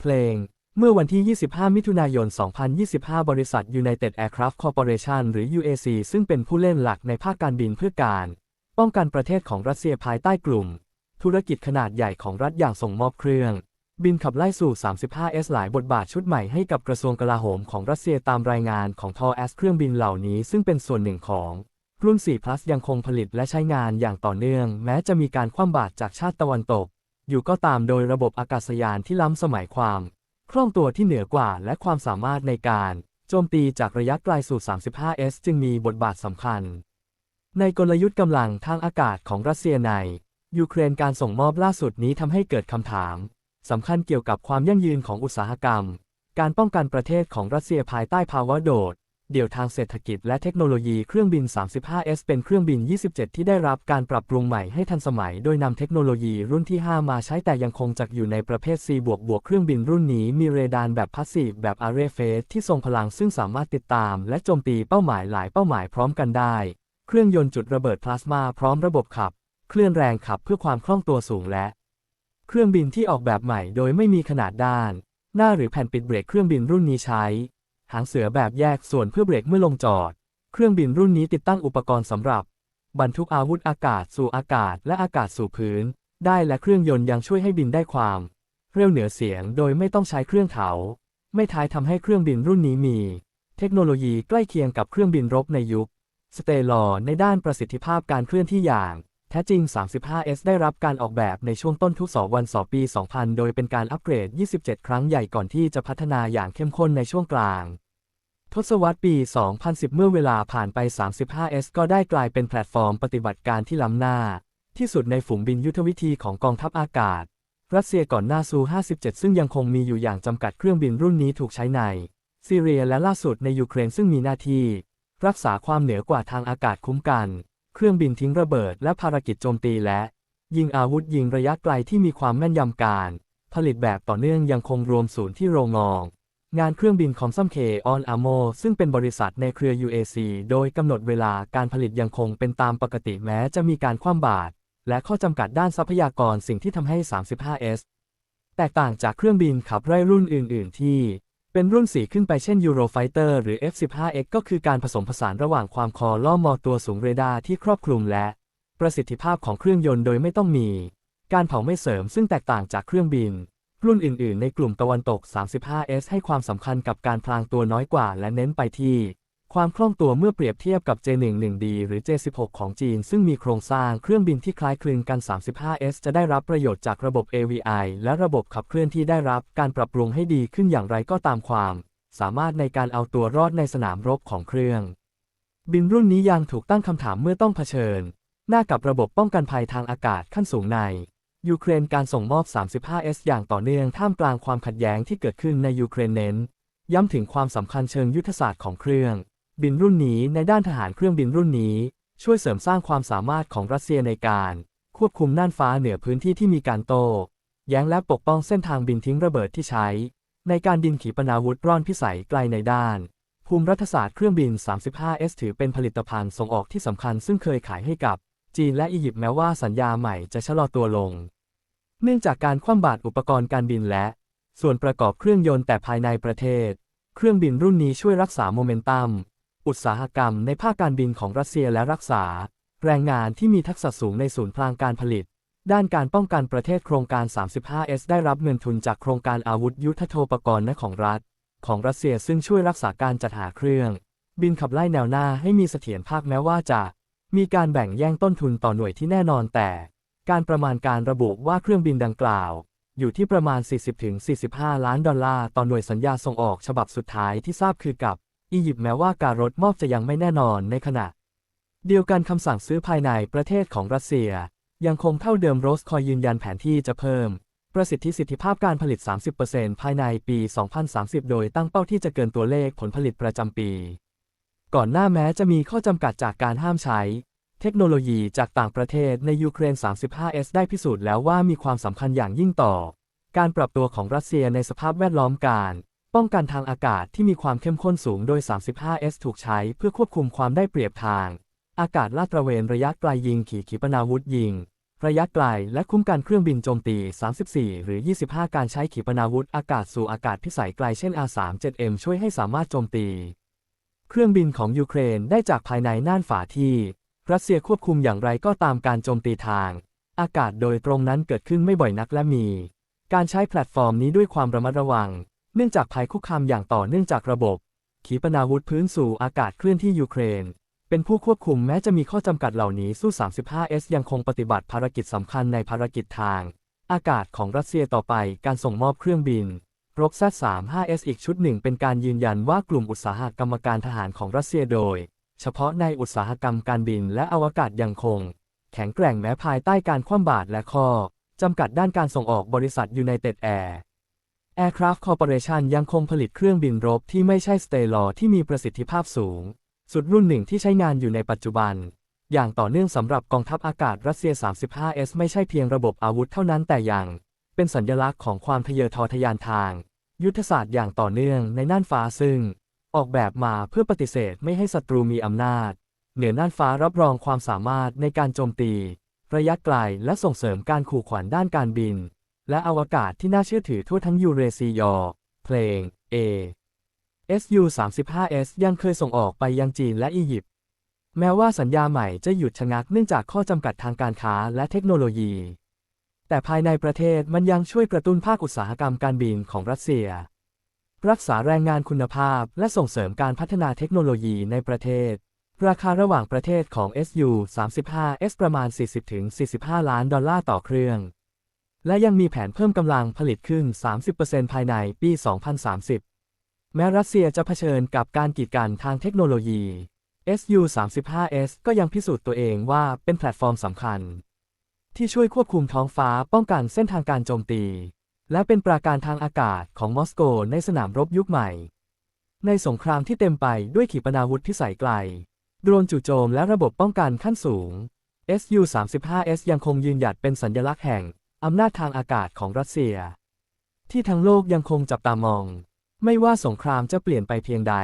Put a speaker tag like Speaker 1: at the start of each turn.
Speaker 1: เพลง เมื่อวันที่ 25 มิถุนายน 2025 บริษัท United Aircraft Corporation หรือ UAC ซึ่งเป็นผู้เล่นหลักในภาคการบินเพื่อการ ป้องกันประเทศของรัสเซียภายใต้กลุ่ม ธุรกิจขนาดใหญ่ของรัฐอย่างส่งมอบเครื่อง บินขับไล่สู่ 35S หลายบทบาทชุดใหม่ให้กับกระทรวงกลาโหมของรัสเซียตามรายงานของทอแอสเครื่องบินเหล่านี้ซึ่งเป็นส่วนหนึ่งของรุ่น 4 plus ยังคงผลิตและใช้งานอย่างต่อเนื่อง แม้จะมีการคว่ำบาตรจากชาติตะวันตก อยู่ก็ตามโดยระบบอากาศยานที่ล้ำสมัยความ คล่องตัวที่เหนือกว่าและความสามารถในการโจมตีจากระยะไกลสู่ 35S จึงมีบทบาทสำคัญ ในกลยุทธ์กำลังทางอากาศของรัสเซียใน ยูเครนการส่งมอบล่าสุดนี้ทำให้เกิดคำถามสำคัญเกี่ยวกับความยั่งยืนของอุตสาหกรรม การป้องกันประเทศของรัสเซียภายใต้ภาวะโดด เดี่ยวทางเศรษฐกิจและเทคโนโลยีเครื่องบิน 35S เป็นเครื่องบิน 27 ที่ได้รับการปรับปรุงใหม่ให้ทันสมัย โดยนำเทคโนโลยีรุ่นที่ 5 มาใช้แต่ยังคงจักอยู่ในประเภท C บวกบวกเครื่องบินรุ่นนี้มีเรดาร์แบบพาสซีฟแบบอาร์เรเฟสที่ทรงพลังซึ่งสามารถติดตาม และโจมตีเป้าหมายหลายเป้าหมายพร้อมกันได้ เครื่องยนต์จุดระเบิดพลาสมาพร้อมระบบขับ เคลื่อนแรงขับเพื่อความคล่องตัวสูงและ เครื่องบินที่ออกแบบใหม่ โดยไม่มีขนาดด้าน หน้าหรือแผ่นปิดเบรกเครื่องบินรุ่นนี้ใช้ หางเสือแบบแยกส่วนเพื่อเบรกเมื่อลงจอด เครื่องบินรุ่นนี้ติดตั้งอุปกรณ์สำหรับ บรรทุกอาวุธอากาศสู่อากาศและอากาศสู่พื้น ได้และเครื่องยนต์ยังช่วยให้บินได้ความ เร็วเหนือเสียงโดยไม่ต้องใช้เครื่องเถาไม่ท้ายทำให้เครื่องบินรุ่นนี้มี เทคโนโลยีใกล้เคียงกับเครื่องบินรบในยุค สเตลอในด้านประสิทธิภาพการเคลื่อนที่อย่าง แท้จริง 35S ได้รับการออกแบบในช่วงต้นทุกสอวันสอปี 2000 โดยเป็นการอัปเกรด 27 ครั้งใหญ่ก่อนที่จะพัฒนาอย่างเข้มข้นในช่วงกลาง ทศวรรษปี 2010 เมื่อเวลาผ่านไป 35S ก็ได้กลายเป็นแพลตฟอร์มปฏิบัติการที่ล้ำหน้า ที่สุดในฝูงบินยุทธวิธีของกองทัพอากาศ รัสเซียก่อนหน้าซู 57 ซึ่งยังคงมีอยู่อย่างจำกัดเครื่องบินรุ่นนี้ถูกใช้ในซีเรียและล่าสุดในยูเครนซึ่งมีหน้าที่ รักษาความเหนือกว่าทางอากาศคุ้มกัน เครื่องบินทิ้งระเบิดและภารกิจโจมตีและ ยิงอาวุธยิงระยะไกลที่มีความแม่นยำการ ผลิตแบบต่อเนื่องยังคงรวมศูนย์ที่โรงงอง งานเครื่องบินคอมซัมเคออนอาโมซึ่งเป็นบริษัทในเครือ UAC โดยกำหนดเวลาการผลิตยังคงเป็นตามปกติแม้จะมีการคว่ำบาตรและข้อจำกัดด้านทรัพยากรสิ่งที่ทำให้ 35S แตกต่างจากเครื่องบินขับไล่รุ่นอื่น ๆ ที่ เป็นรุ่นสีขึ้นไปเช่น Eurofighter หรือ F-15X ก็คือการผสมผสานระหว่างความคอล่อมอตัวสูงเรดาร์ที่ครอบคลุมและ ประสิทธิภาพของเครื่องยนต์โดยไม่ต้องมี การเผาไม่เสริมซึ่งแตกต่างจากเครื่องบิน รุ่นอื่น ๆ ในกลุ่มตะวันตก 35S ให้ความสำคัญกับการพลางตัวน้อยกว่าและเน้นไปที่ ความคล่องตัวเมื่อเปรียบเทียบกับ J11D หรือ J16 ของจีน ซึ่งมีโครงสร้างเครื่องบินที่คล้ายคลึงกัน 35S จะได้รับประโยชน์จากระบบ AVI และระบบขับเคลื่อนที่ได้รับการปรับปรุงให้ดีขึ้นอย่างไรก็ตามความ สามารถในการเอาตัวรอดในสนามรบของเครื่อง บินรุ่นนี้ยังถูกตั้งคำถามเมื่อต้องเผชิญ หน้ากับระบบป้องกันภัยทางอากาศขั้นสูงในยูเครนการส่งมอบ 35S อย่างต่อเนื่องท่ามกลางความขัดแย้งที่เกิดขึ้นในยูเครนเน้น ย้ำถึงความสำคัญเชิงยุทธศาสตร์ของเครื่อง บินรุ่นนี้ในด้านทหารเครื่องบินรุ่นนี้ ช่วยเสริมสร้างความสามารถของรัสเซียในการ ควบคุมน่านฟ้าเหนือพื้นที่ที่มีการโต้แย้งและปกป้องเส้นทางบินทิ้งระเบิดที่ใช้ ในการดินขีปนาวุธร่อนพิสัยไกลในด้าน ภูมิรัฐศาสตร์เครื่องบิน 35S ถือเป็นผลิตภัณฑ์ส่งออกที่สำคัญซึ่งเคยขายให้กับ จีนและอียิปต์แม้ว่าสัญญาใหม่จะชะลอตัวลง เนื่องจากการคว่ำบาตรอุปกรณ์การบินและ ส่วนประกอบเครื่องยนต์แต่ภายในประเทศ เครื่องบินรุ่นนี้ช่วยรักษาโมเมนตัม อุตสาหกรรมในภาคการบินของรัสเซียและรักษา แรงงานที่มีทักษะสูงในศูนย์พลางการผลิต ด้านการป้องกันประเทศโครงการ 35S ได้รับเงินทุนจากโครงการอาวุธยุทโธปกรณ์ของรัฐ ของรัสเซียซึ่งช่วยรักษาการจัดหาเครื่อง บินขับไล่แนวหน้าให้มีเสถียรภาคแม้ว่าจะ มีการแบ่งแย่งต้นทุนต่อหน่วยที่แน่นอนแต่ การประมาณการระบุว่าเครื่องบินดังกล่าว อยู่ที่ประมาณ 40-45 ล้านดอลลาร์ต่อหน่วยสัญญาส่งออกฉบับสุดท้ายที่ทราบคือกับ อียิปต์แม้ว่าการรถมอบจะยังไม่แน่นอนในขณะ เดียวกันคำสั่งซื้อภายในประเทศของรัสเซีย ยังคงเท่าเดิมโรสคอยยืนยันแผนที่จะเพิ่ม ประสิทธิสิทธิภาพการผลิต 30%ภายในปี 2030 โดยตั้งเป้าที่จะเกินตัวเลขผลผลิตประจำปี ก่อนหน้าแม้จะมีข้อจำกัดจากการห้ามใช้ เทคโนโลยีจากต่างประเทศในยูเครน 35S ได้พิสูจน์แล้วว่ามีความสำคัญอย่างยิ่งต่อ การปรับตัวของรัสเซียในสภาพแวดล้อมการ ป้องกันทางอากาศที่มีความเข้มข้นสูงโดย 35S ถูกใช้เพื่อควบคุมความได้เปรียบทาง อากาศลาดตระเวนระยะไกลยิงขี่ขีปนาวุธยิง ระยะไกลและคุ้มกันเครื่องบินโจมตี 34 หรือ 25 การใช้ขีปนาวุธอากาศสู่อากาศพิสัยไกลเช่น R-37M ช่วยให้สามารถโจมตี เครื่องบินของยูเครนได้จากภายในน่านฝาที่ รัสเซียควบคุมอย่างไรก็ตามการโจมตีทาง อากาศโดยตรงนั้นเกิดขึ้นไม่บ่อยนักและมี การใช้แพลตฟอร์มนี้ด้วยความระมัดระวัง เนื่องจากภัยคุกคามอย่างต่อเนื่องจากระบบ ขีปนาวุธพื้นสู่อากาศเคลื่อนที่ยูเครน เป็นผู้ควบคุมแม้จะมีข้อจำกัดเหล่านี้สู้ 35S ยังคงปฏิบัติภารกิจสำคัญในภารกิจทาง อากาศของรัสเซียต่อไปการส่งมอบเครื่องบินรบ Z-35S อีกชุดหนึ่งเป็นการยืนยันว่ากลุ่มอุตสาหกรรมการทหารของรัสเซียโดย เฉพาะในอุตสาหกรรมการบินและอวกาศยังคง แข็งแกร่งแม้ภายใต้การคว่ำบาตรและข้อจำกัดด้านการส่งออกบริษัท United Air Aircraft Corporation ยังคงผลิตเครื่องบินรบที่ไม่ใช่สเตลอที่มีประสิทธิภาพสูง สุดรุ่นหนึ่งที่ใช้งานอยู่ในปัจจุบัน อย่างต่อเนื่องสำหรับกองทัพอากาศรัสเซีย 35S ไม่ใช่เพียงระบบอาวุธเท่านั้นแต่ยัง เป็นสัญลักษณ์ของความทะเยอทอทะยานทาง ยุทธศาสตร์อย่างต่อเนื่องในน่านฟ้าซึ่ง ออกแบบมาเพื่อปฏิเสธไม่ให้ศัตรูมีอำนาจ เหนือน่านฟ้ารับรองความสามารถในการโจมตี ระยะไกลและส่งเสริมการขู่ขวัญด้านการบิน และอวกาศที่น่าเชื่อถือทั่วทั้งยูเรซียอ เพลง A SU-35S ยังเคยส่งออกไปยังจีนและอียิปต์ แม้ว่าสัญญาใหม่จะหยุดชะงักเนื่องจากข้อจำกัดทางการค้าและเทคโนโลยี แต่ภายในประเทศมันยังช่วยกระตุ้นภาคอุตสาหกรรมการบินของรัสเซีย รักษาแรงงานคุณภาพและส่งเสริมการพัฒนาเทคโนโลยีในประเทศ ราคาระหว่างประเทศของ SU-35S ประมาณ 40-45 ล้านดอลลาร์ต่อเครื่อง และยังมีแผนเพิ่มกำลังผลิตขึ้น 30%ภายในปี 2030 แม้รัสเซียจะเผชิญกับการกีดกันทางเทคโนโลยี SU-35S ก็ยังพิสูจน์ตัวเองว่าเป็นแพลตฟอร์มสำคัญ ที่ช่วยควบคุมท้องฟ้าป้องกันเส้นทางการโจมตี และเป็นปราการทางอากาศของมอสโกในสนามรบยุคใหม่ ในสงครามที่เต็มไปด้วยขีปนาวุธพิสัยไกล โดรนจู่โจมและระบบป้องกันขั้นสูง SU-35S ยังคงยืนหยัดเป็นสัญลักษณ์แห่ง อำนาจทางอากาศของรัสเซีย ที่ทั้งโลกยังคงจับตามอง ไม่ว่าสงครามจะเปลี่ยนไปเพียงใด